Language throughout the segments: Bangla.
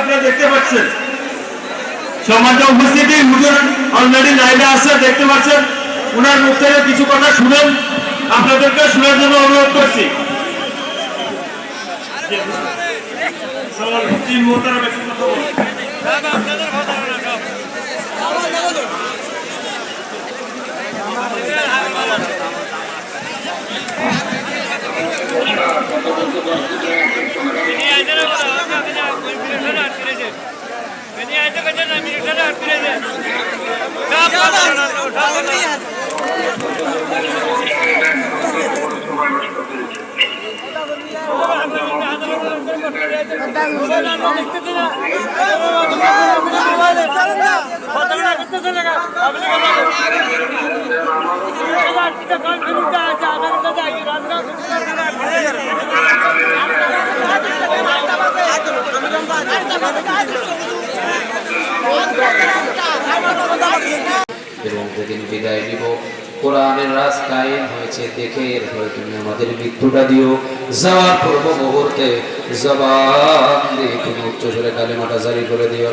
আপনারা দেখতে পাচ্ছেন। সমাজে উপস্থিতি, হুজুর আসছে দেখতে পাচ্ছেন। ওনার মুখ কিছু কথা শুনেন। আপনাদেরকে শোনার জন্য অনুরোধ করছি। Beni yerde ne kadar alacağım? Beni arttıracak. Beni yerde kadar da bir kadar arttıracak. Tam kadar. Tam kadar. Thank you. বিদায় নিব। কোরআনের কায়েম হয়েছে দেখে এরপরে তুমি আমাদের মৃত্যুটা দিও। যাওয়ার পূর্ব মুহূর্তে জবান দিয়ে তুমি উচ্চ স্বরে কালেমাটা জারি করে দিও।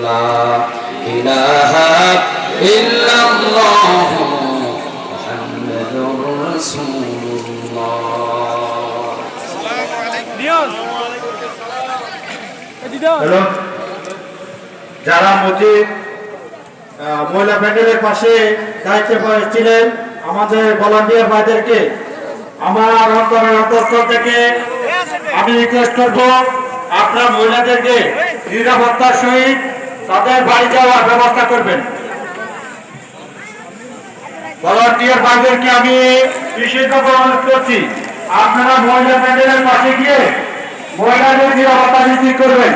হ্যালো? যারা মসজিদ আহ, মহিলা প্যান্ডেলের পাশে দায়িত্বে ছিলেন আমাদের ভলান্টিয়ার ভাইদেরকে। আমার অন্তরের অন্তঃস্থল থেকে আমি রিকোয়েস্ট করব আপনার মহিলাদেরকে নিরাপত্তার সহিত তাদের বাড়ি যাওয়ার ব্যবস্থা করবেন। ভলান্টিয়ার ভাইদেরকে আমি বিশেষভাবে অনুরোধ করছি, আপনারা মহিলা প্যান্ডেলের পাশে গিয়ে মহিলাদের নিরাপত্তা নিশ্চিত করবেন।